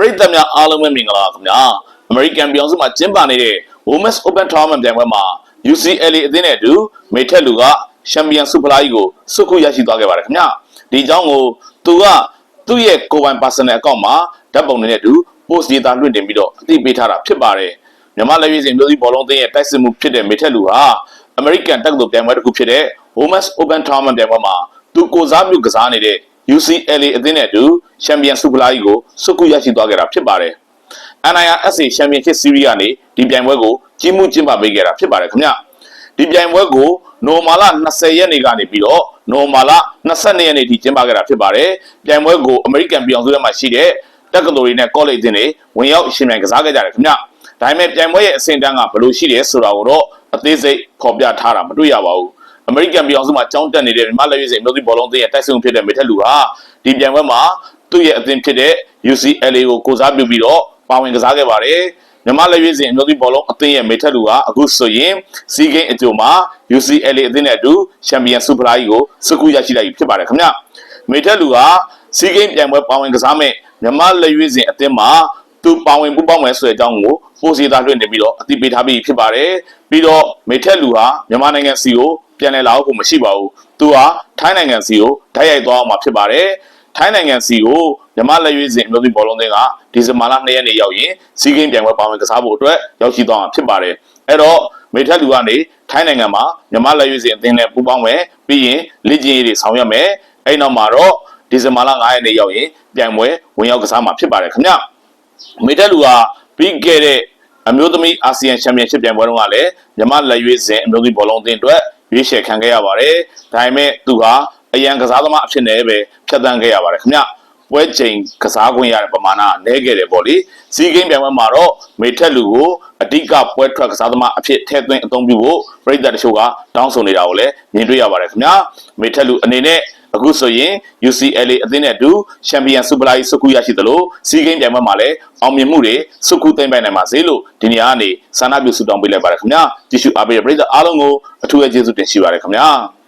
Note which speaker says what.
Speaker 1: ပရိသတ်များအားလုံးပဲမင်္ဂလာပါခင်ဗျာအမေရိကန်ပြည်အောင်စုမှာကျင်းပနေတဲ့ Women's Open Tournament ပြိုင်ပွဲမှာ UCLA အသင်းနဲ့အတူမိထက်လူကချန်ပီယံဆုဖလားကြီးကိုစုခုရရှိသွားခဲ့ပါတယ်ခင်ဗျာဒီအကြောင်းကိုသူကသူ့ရဲ့ကိုယ်ပိုင် personal account မှာဓာတ်ပုံတွေနဲ့အတူ post ရေးသားလွှင့်တင်ပြီးတော့အသိပေးထားတာဖြစ်ပါတယ်မြန်မာလက်ရွေးစင်မျိုးစည်းဘောလုံးအသင်းရဲ့တိုက်စစ်မှုဖြစ်တဲ့မိထက်လူဟာအမေရိကန်တက္ကသိုလ်ပြိုင်ပွဲတစ်ခုဖြစ်တဲ့ Women's Open Tournament ပြိုင်ပွဲမှာသူကိုစားပြုကစားနေတဲ့ UCLA အသင်းနဲ့အတူချန်ပီယံဆုဖလားကြီးကိုစုခုရရှိသွားခဲ့တာဖြစ်ပါတယ်။ NIRSA ချန်ပီယံရှစ်စီးရီးကနေဒီပြိုင်ပွဲကိုကြီးမှုကျင်းပပေးခဲ့တာဖြစ်ပါတယ်ခင်ဗျ။ဒီပြိုင်ပွဲကိုနိုမာလာ20ရက်နေ့ကနေပြီးတော့နိုမာလာ22ရက်နေ့ထိကျင်းပခဲ့တာဖြစ်ပါတယ်။ပြိုင်ပွဲကိုအမေရိကန်ပြည်အောင်စုထဲမှာရှိတဲ့တက္ကသိုလ်တွေနဲ့ကောလိပ်အသင်းတွေဝင်ရောက်ရှင်ပြိုင်ကစားခဲ့ကြတယ်ခင်ဗျ။ဒါပေမဲ့ပြိုင်ပွဲရဲ့အဆင့်တန်းကဘယ်လိုရှိတယ်ဆိုတာကိုတော့အသေးစိတ်ဖော်ပြထားတာမတွေ့ရပါဘူး။ အမေရိကန်ပြည်အောင်စုမှာကြောင်းတက်နေတဲ့မြန်မာလက်ရွေးစင်မျိုးသီးဘောလုံးအသင်းရဲ့တိုက်ဆုံဖြစ်တဲ့မေထက်လူဟာဒီပြိုင်ပွဲမှာသူ့ရဲ့အသင်းဖြစ်တဲ့ UCLA ကိုကိုစားပြုပြီးတော့ပါဝင်ကစားခဲ့ပါတယ်မြန်မာလက်ရွေးစင်မျိုးသီးဘောလုံးအသင်းရဲ့မေထက်လူဟာအခုဆိုရင်စီးကိန်းအကျိုးမှာ UCLA အသင်းနဲ့အတူချန်ပီယံဆုဖလားကြီးကိုစကူရရှိလိုက်ပြီဖြစ်ပါတယ်ခင်ဗျမေထက်လူဟာစီးကိန်းပြိုင်ပွဲပါဝင်ကစားမဲ့မြန်မာလက်ရွေးစင်အသင်းမှာ သူပါဝင်ပူးပေါင်းမယ်ဆိုတဲ့အကြောင်းကိုပိုစီသားလွှင့်နေပြီးတော့အသိပေးထားပြီးဖြစ်ပါတယ်ပြီးတော့မေထက်လူဟာမြန်မာနိုင်ငံစီကိုပြန်လည်လာဖို့မရှိပါဘူး။သူဟာထိုင်းနိုင်ငံစီကိုဓာတ်ရိုက်သွားအောင်မှာဖြစ်ပါတယ်။ထိုင်းနိုင်ငံစီကိုမြမလက်ရွေးစင်အမျိုးသမီးဘောလုံးသင်းကဒီဇင်ဘာလ2ရက်နေ့ရောက်ရင်စီးကင်းပြိုင်ပွဲပါဝင်ကစားဖို့အတွက်ရောက်ရှိသွားမှာဖြစ်ပါတယ်။အဲ့တော့မေထက်လူကနေထိုင်းနိုင်ငံမှာမြမလက်ရွေးစင်အသင်းနဲ့ပူးပေါင်းမယ်ပြီးရင်လေ့ကျင့်ရေးတွေဆောင်ရွက်မယ်။အဲ့နောက်မှာတော့ဒီဇင်ဘာလ9ရက်နေ့ရောက်ရင်ပြိုင်ပွဲဝင်ရောက်ကစားမှာဖြစ်ပါတယ်ခင်ဗျ။ မေထက်လူဟာပြီးခဲ့တဲ့အမျိုးသမီးအာဆီယံချန်ပီယံရှစ်ပြိုင်ပွဲတုန်းကလည်းမြမလက်ရွေးစင်အမျိုးသမီးဘောလုံးအသင်းအတွက်ရွေးချယ်ခံခဲ့ရပါတယ်။ဒါပေမဲ့သူဟာအရန်ကစားသမားအဖြစ်နဲ့ပဲဖြတ်သန်းခဲ့ရပါတယ်ခင်ဗျ။ပွဲချိန်ကစားခွင့်ရတဲ့ပမာဏနည်းခဲ့တယ်ပေါ့လေ။စီးကိန်းပြိုင်ပွဲမှာတော့မေထက်လူကိုအဓိကပွဲထွက်ကစားသမားအဖြစ်ထည့်သွင်းအသုံးပြုဖို့ပြည်သက်တချို့ကတောင်းဆိုနေတာကိုလည်းမြင်တွေ့ရပါတယ်ခင်ဗျာ။မေထက်လူအနေနဲ့ အခုဆိုရင် UCLA အသင်းနဲ့အတူချန်ပီယံဆုပလာကြီးစုခုရရှိသလိုစီးကိန်းပြိုင်ပွဲမှာလည်းအောင်မြင်မှုတွေစုခုသိမ့်ပိုင်နိုင်ပါစေလို့ဒီနေရာကနေဆန္ဒပြုဆုတောင်းပေးလိုက်ပါတယ်ခင်ဗျာကြည့်ရှုအားပေးတဲ့ပရိသတ်အားလုံးကိုအထူးအကျေးဇူးတင်ရှိပါတယ်ခင်ဗျာ